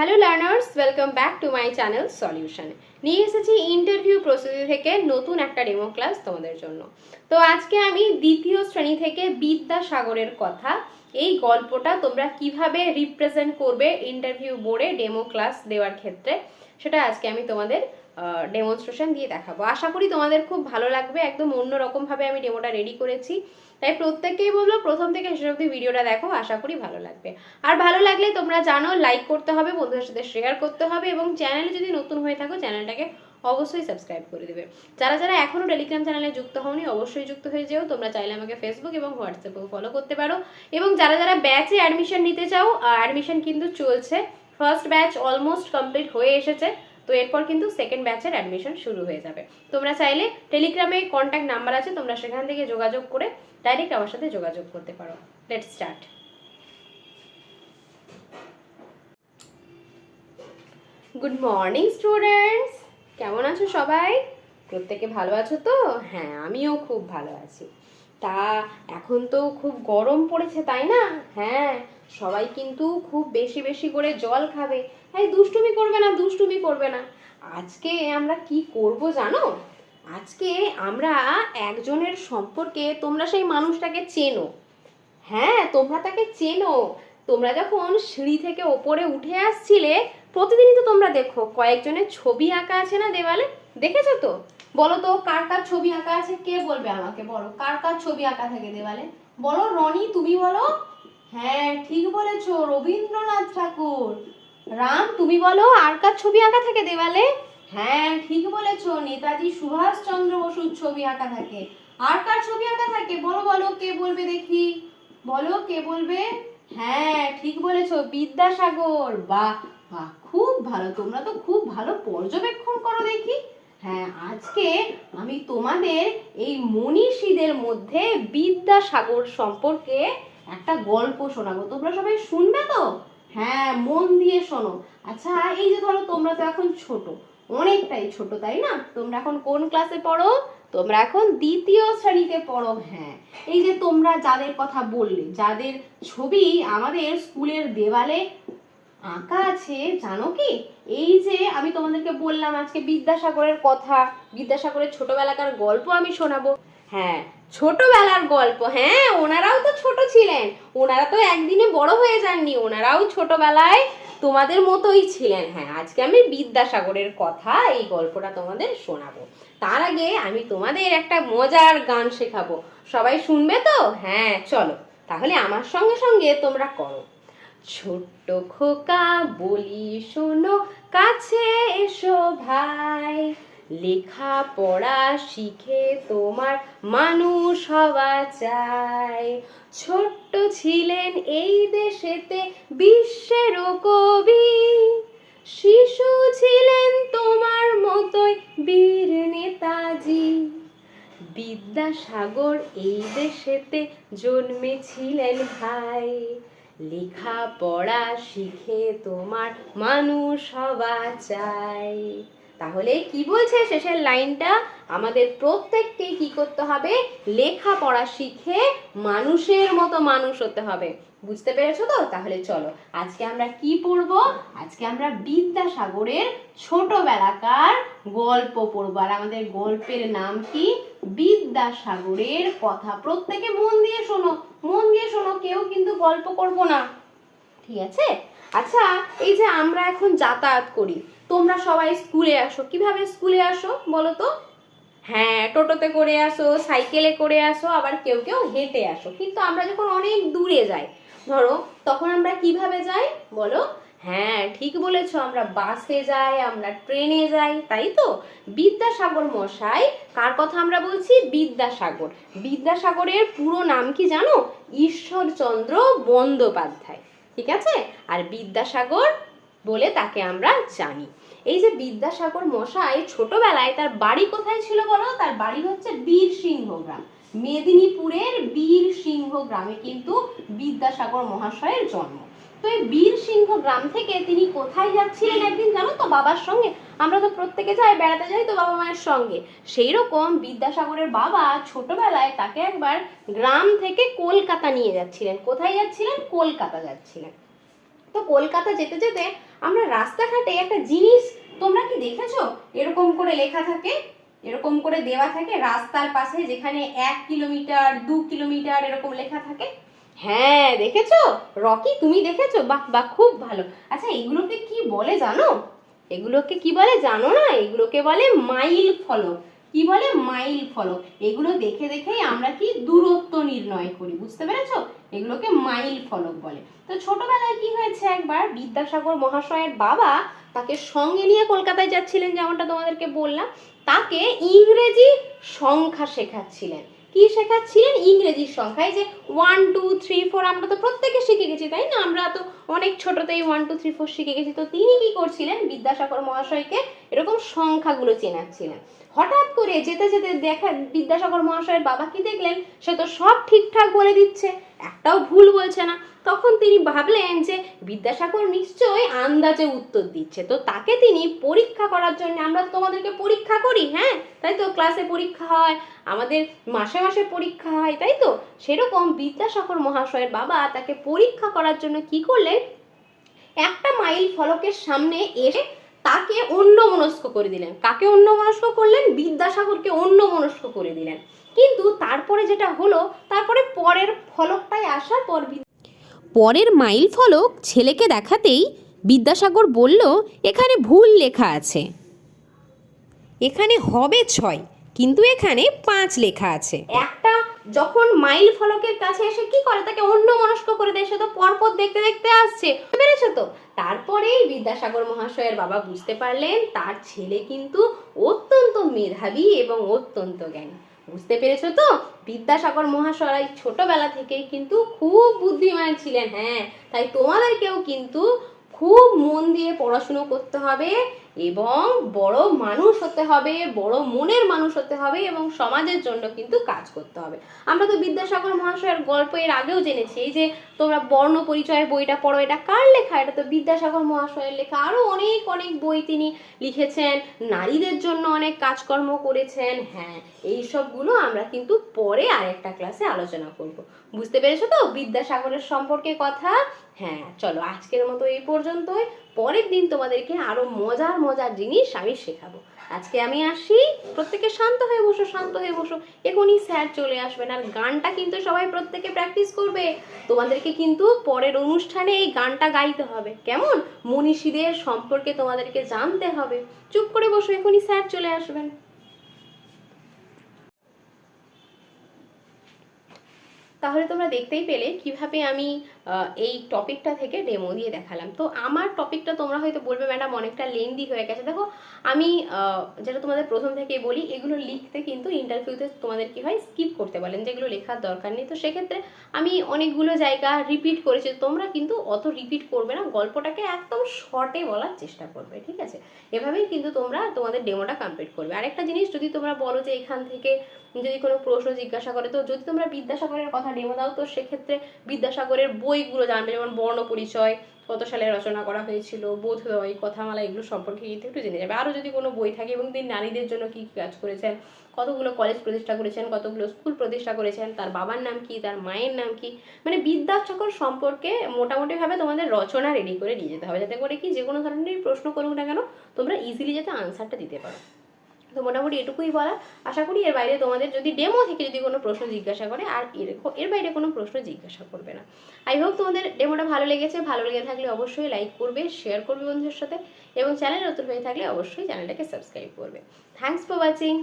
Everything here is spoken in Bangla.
Hello learners welcome back to my channel solution নিয়ে এসেছি ইন্টারভিউ প্রস্তুতি থেকে নতুন একটা ডেমো ক্লাস তোমাদের জন্য। তো আজকে আমি দ্বিতীয় শ্রেণি থেকে বিদ্যাসাগরের কথা। এই গল্পটা তোমরা কীভাবে রিপ্রেজেন্ট করবে ইন্টারভিউ বোর্ডে ডেমো ক্লাস দেওয়ার ক্ষেত্রে, সেটা আজকে আমি তোমাদের ডেমনস্ট্রেশন দিয়ে দেখাবো। আশা করি তোমাদের খুব ভালো লাগবে। একদম অন্যরকমভাবে আমি ডেমোটা রেডি করেছি। তাই প্রত্যেককেই বলব প্রথম থেকে শেষ অবধি ভিডিওটা দেখো, আশা করি ভালো লাগবে। আর ভালো লাগলে তোমরা জানো লাইক করতে হবে, বন্ধুদের সাথে শেয়ার করতে হবে এবং চ্যানেলে যদি নতুন হয়ে থাকো চ্যানেলটাকে অবশ্যই সাবস্ক্রাইব করে দেবে। যারা যারা এখনও টেলিগ্রাম চ্যানেলে যুক্ত হওনি, অবশ্যই যুক্ত হয়ে যেও। তোমরা চাইলে আমাকে ফেসবুক এবং হোয়াটসঅ্যাপেও ফলো করতে পারো। এবং যারা যারা ব্যাচে অ্যাডমিশন নিতে চাও অ্যাডমিশন কিন্তু চলছে। ফার্স্ট ব্যাচ অলমোস্ট কমপ্লিট হয়ে এসেছে। তো এরপর কিন্তু সেকেন্ড ব্যাচের অ্যাডমিশন শুরু হয়ে যাবে। তোমরা চাইলে টেলিগ্রামে কন্ট্যাক্ট নাম্বার আছে, তোমরা সেখান থেকে যোগাযোগ করে ডাইরেক্ট আমার সাথে যোগাযোগ করতে পারো। Let start good morning students কেমন আছো সবাই? প্রত্যেকে ভালো আছো তো? হ্যাঁ আমিও খুব ভালো আছি। তা এখন তো খুব গরম পড়েছে, তাই না? হ্যাঁ সবাই কিন্তু খুব বেশি বেশি করে জল খাবে। এই দুষ্টুমি করবে না, দুষ্টুমি করবে না। আজকে আমরা কি করব জানো? আজকে আমরা একজনের সম্পর্কে তোমরা সেই মানুষটাকে চেনো। হ্যাঁ তোমরা তাকে চেনো। তোমরা যখন সিঁড়ি থেকে ওপরে উঠে আসছিলে, প্রতিদিনই তো তোমরা দেখো, কয়েকজনের ছবি আঁকা আছে না দেওয়ালে? দেখেছ তো? বলো তো, কার কার ছবি আঁকা আছে? কে বলবে আমাকে? বলো, কার কার ছবি আঁকা থাকে দেওয়ালে? বলো, রনি, তুমি বলো? হ্যাঁ ঠিক বলেছ, রবীন্দ্রনাথ ঠাকুর। রাম, তুমি বলো, আর কার ছবি আঁকা থাকে দেওয়ালে? হ্যাঁ ঠিক বলেছ, নেতাজি সুভাষচন্দ্র বসুর ছবি আঁকা থাকে। আর কার ছবি আঁকা থাকে? বলো বলো, কে বলবে দেখি? বলো, কে বলবে? হ্যাঁ ঠিক বলেছ, বিদ্যাসাগর। বাহ বাহ, খুব ভালো, তোমরা তো খুব ভালো পর্যবেক্ষণ করো দেখি। হ্যাঁ আজকে আমি তোমাদের এই মনীষীদের মধ্যে বিদ্যাসাগর সম্পর্কে একটা গল্প শোনাবো। তোমরা সবাই শুনবে তো? হ্যাঁ মন দিয়ে শোনো। আচ্ছা এই যে ধরো তোমরা তো এখন ছোট, অনেকটাই ছোট, তাই না? তোমরা এখন কোন ক্লাসে পড়ো? তোমরা এখন দ্বিতীয় শ্রেণীতে পড়ো হ্যাঁ। এই যে তোমরা যাদের কথা বললে, যাদের ছবি আমাদের স্কুলের দেওয়ালে আঁকা আছে, জানো কি? এই যে আমি তোমাদেরকে বললাম আজকে বিদ্যাসাগরের কথা, বিদ্যাসাগরের ছোটবেলাকার গল্প আমি শোনাবো। হ্যাঁ ছোটবেলার গল্প হ্যাঁ ওনারাও তো ছোট ছিলেন। ওনারা তো একদিনে বড় হয়ে যাননি, ওনারাও ছোটবেলায় তোমাদের মতোই ছিলেন। হ্যাঁ আজকে আমি বিদ্যাসাগরের কথা, এই গল্পটা তোমাদের শোনাবো। তার আগে আমি তোমাদের একটা মজার গান শেখাবো। সবাই শুনবে তো? হ্যাঁ চলো, তাহলে আমার সঙ্গে সঙ্গে তোমরা করো। ছোট্ট খোকা বলি শোনো, কাছে এসো ভাই। লেখা পড়া শিখে তোমার মানুষ হওয়া চাই। ছোট্ট ছিলেন এই দেশেতে বিশ্বেরও কবি। শিশু ছিলেন তোমার মতোই বীর নেতাজি। বিদ্যাসাগর এই দেশেতে জন্মেছিলেন ভাই। লেখা পড়া শিখে তোমার মানুষ হওয়া চাই। তাহলে কি বলছে শেষের লাইনটা? আমাদের প্রত্যেককে কি করতে হবে? লেখাপড়া শিখে মানুষের মতো মানুষ হতে হবে। বুঝতে পেরেছ তো? তাহলে চলো, আজকে আমরা কি পড়ব? আজকে আমরা বিদ্যাসাগরের ছোটবেলাকার গল্প পড়ব। আর আমাদের গল্পের নাম কি? বিদ্যাসাগরের কথা। প্রত্যেকে মন দিয়ে শোনো, মন দিয়ে শোনো, কেউ কিন্তু গল্প করব না। ঠিক আছে? আচ্ছা এই যে আমরা এখন যাতায়াত করি, তোমরা সবাই স্কুলে আসো। কীভাবে স্কুলে আসো বলো তো? হ্যাঁ টোটোতে করে আসো, সাইকেলে করে আসো, আবার কেউ কেউ হেঁটে আসো। কিন্তু আমরা যখন অনেক দূরে যাই, ধরো, তখন আমরা কীভাবে যাই বলো? হ্যাঁ ঠিক বলেছ, আমরা বাসে যাই, আমরা ট্রেনে যাই, তাই তো? বিদ্যাসাগর মশাই, কার কথা আমরা বলছি? বিদ্যাসাগর। বিদ্যাসাগরের পুরো নাম কি জানো? ঈশ্বরচন্দ্র বন্দ্যোপাধ্যায়। ঠিক আছে? আর বিদ্যাসাগর বলে তাকে আমরা জানি। এই যে বিদ্যাসাগর মশাই ছোটবেলায় তার বাড়ি কোথায় ছিল বলো? তার বাড়ি হচ্ছে বীর সিংহ গ্রাম। মেদিনীপুরের বীর সিংহ গ্রামে কিন্তু বিদ্যাসাগর মহাশয়ের জন্ম। তো এই বীর সিংহ গ্রাম থেকে তিনি কোথায় যাচ্ছিলেন একদিন জানো তো বাবার সঙ্গে? আমরা তো প্রত্যেকে যাই, বেড়াতে যাই তো বাবা মায়ের সঙ্গে। সেই রকম বিদ্যাসাগরের বাবা ছোটবেলায় তাকে একবার গ্রাম থেকে কলকাতা নিয়ে যাচ্ছিলেন। কোথায় যাচ্ছিলেন? কলকাতা যাচ্ছিলেন। তো কলকাতা যেতে যেতে আমরা রাস্তাঘাটে একটা জিনিস তোমরা কি দেখেছ? এরকম করে লেখা থাকে, এরকম করে দেওয়া থাকে। রাস্তার পাশে যেখানে এক কিলোমিটার, দু কিলোমিটার এরকম লেখা থাকে। হ্যাঁ দেখেছ? রকি, তুমি দেখেছ? বাহ বাহ, খুব ভালো। আচ্ছা এগুলোকে কি বলে জানো? এগুলোকে কি বলে জানো না? এগুলোকে বলে মাইল ফলক। কি বলে? মাইল ফলক। এগুলো দেখে দেখেই আমরা কি দূরত্ব নির্ণয় করি, বুঝতে পেরেছ? এগুলোকে মাইল ফলক বলে। তো ছোটবেলায় কি হয়েছে একবার? বিদ্যাসাগর মহাশয়ের বাবা তাকে সঙ্গে নিয়ে কলকাতায় যাচ্ছিলেন, যেমনটা তোমাদেরকে বললাম। তাকে ইংরেজি সংখ্যা শেখাচ্ছিলেন। কি শেখাচ্ছিলেন? ইংরেজির সংখ্যায় যে ওয়ান টু থ্রি ফোর আমরা তো প্রত্যেকে শিখে গেছি, তাই না? আমরা তো অনেক ছোটতেই ওয়ান টু থ্রি ফোর শিখে গেছি। তো তিনি কি করছিলেন? বিদ্যাসাগর মহাশয়কে এরকম সংখ্যাগুলো চেনাচ্ছিলেন। হঠাৎ করে যেতে যেতে দেখা বিদ্যাসাগর মহাশয়ের বাবা কি দেখলেন? সে তো সব ঠিকঠাক বলে দিচ্ছে। একটাও ভুল বলছে না। তখন তিনি ভাবলেন যে বিদ্যাসাগর নিশ্চয়ই আন্দাজে উত্তর দিচ্ছে। তো তাকে তিনি পরীক্ষা করার জন্য, আমরা তোমাদেরকে পরীক্ষা করি হ্যাঁ? তাই তো ক্লাসে পরীক্ষা হয়, আমাদের মাসে মাসে পরীক্ষা হয়, তাই তো? সেরকম বিদ্যাসাগর মহাশয়ের বাবা তাকে পরীক্ষা করার জন্য কি করলেন? একটা মাইল ফলকের সামনে এসে তাকে অন্য মনস্ক করে দিলেন। কাকে অন্য মনস্ক করলেন? বিদ্যাসাগরকে অন্য মনস্ক করে দিলেন। কিন্তু তারপরে যেটা হলো, তারপরে পরের ফলকটায় আসার পর পরের মাইল ফলক ছেলেকে দেখাতেই বিদ্যাসাগর বলল, এখানে ভুল লেখা আছে। এখানে হবে ছয়, কিন্তু এখানে পাঁচ লেখা আছে। একটা, যখন মাইল ফলকের কাছে এসে কি করে? তাকে অন্য মনস্ক করে দেয়, সে তো পরপর দেখতে দেখতে আসছে। পেরেছ তো? তারপরেই বিদ্যাসাগর মহাশয়ের বাবা বুঝতে পারলেন, তার ছেলে কিন্তু অত্যন্ত মেধাবী এবং অত্যন্ত জ্ঞানী। বুঝতে পেরেছ তো? বিদ্যাসাগর মহাশয় ছোটবেলা থেকেই কিন্তু খুব বুদ্ধিমান ছিলেন হ্যাঁ। তাই তোমাদেরকেও কিন্তু খুব মন দিয়ে পড়াশুনো করতে হবে। এবং বড় মানুষ হতে হবে, বড় মনের মানুষ হতে হবে এবং সমাজের জন্য কিন্তু কাজ করতে হবে। আমরা তো বিদ্যাসাগর মহাশয়ের গল্প এর আগেও জেনেছি, এই যে তোমরা বর্ণ পরিচয় বইটা পড়ো, এটা কার লেখা? এটা তো বিদ্যাসাগর মহাশয়ের লেখা। আরও অনেক অনেক বই তিনি লিখেছেন, নারীদের জন্য অনেক কাজকর্ম করেছেন। হ্যাঁ এই সবগুলো আমরা কিন্তু পরে আরেকটা ক্লাসে আলোচনা করব। বুঝতে পেরেছ তো? বিদ্যাসাগরের সম্পর্কে কথা? হ্যাঁ চলো আজকের মতো এই পর্যন্তই। পরের দিন তোমাদেরকে আরও মজার মজার জিনিস আমি শেখাবো। আজকে আমি আসি, প্রত্যেকে শান্ত হয়ে বসো, শান্ত হয়ে বসো। এখনই স্যার চলে আসবেন আর গানটা কিন্তু সবাই প্রত্যেকে প্র্যাকটিস করবে। তোমাদেরকে কিন্তু পরের অনুষ্ঠানে এই গানটা গাইতে হবে। কেমন? মনীষীদের সম্পর্কে তোমাদেরকে জানতে হবে। চুপ করে বসো, এখনই স্যার চলে আসবেন। তাহলে তোমরা দেখতেই পেলে কীভাবে আমি এই টপিকটা থেকে ডেমো দিয়ে দেখালাম। তো আমার টপিকটা তোমরা হয়তো বলবে, ম্যাডাম, অনেকটা লেন্দি হয়ে গেছে। দেখো, আমি যেটা তোমাদের প্রথম থেকেই বলি, এগুলো লিখতে কিন্তু ইন্টারভিউতে তোমাদের কি হয় স্কিপ করতে বলেন, যেগুলো লেখার দরকার নেই। তো সেক্ষেত্রে আমি অনেকগুলো জায়গা রিপিট করেছি। তোমরা কিন্তু অত রিপিট করবে না, গল্পটাকে একদম শর্টে বলার চেষ্টা করবে, ঠিক আছে? এভাবেই কিন্তু তোমরা তোমাদের ডেমোটা কমপ্লিট করবে। আরেকটা জিনিস, যদি তোমরা বলো যে এখান থেকে যদি কোনো প্রশ্ন জিজ্ঞাসা করে, তো যদি তোমরা বিদ্যাসাগরের কথা ডেমো দাও, তো সেক্ষেত্রে বিদ্যাসাগরের বইগুলো জানবে, যেমন বর্ণ পরিচয়, কত সালে রচনা করা হয়েছিল বোধোদয় কথামালা এগুলো সম্পর্কে কিন্তু একটু জেনে যাবে। আরও যদি কোনো বই থাকে এবং তিনি নারীদের জন্য কী কাজ করেছেন, কতগুলো কলেজ প্রতিষ্ঠা করেছেন, কতগুলো স্কুল প্রতিষ্ঠা করেছেন, তার বাবার নাম কি, তার মায়ের নাম কি মানে বিদ্যাসাগর সম্পর্কে মোটামুটিভাবে তোমাদের রচনা রেডি করে নিয়ে যেতে হবে, যাতে করে কি যে কোনো ধরনের প্রশ্ন করুক না কেন, তোমরা ইজিলি যাতে আনসারটা দিতে পারো। তো মোটামুটি এটুকুই বলা আশা করি এর বাইরে তোমাদের যদি ডেমো থেকে যদি কোনো প্রশ্ন জিজ্ঞাসা করে, আর এর এর বাইরে কোনো প্রশ্ন জিজ্ঞাসা করবে না। আই হোপ তোমাদের ডেমোটা ভালো লেগেছে। ভালো লেগে থাকলে অবশ্যই লাইক করবে শেয়ার করবে বন্ধুদের সাথে। এবং চ্যানেল নতুন হয়ে থাকলে অবশ্যই চ্যানেলটাকে সাবস্ক্রাইব করবে। Thanks for watching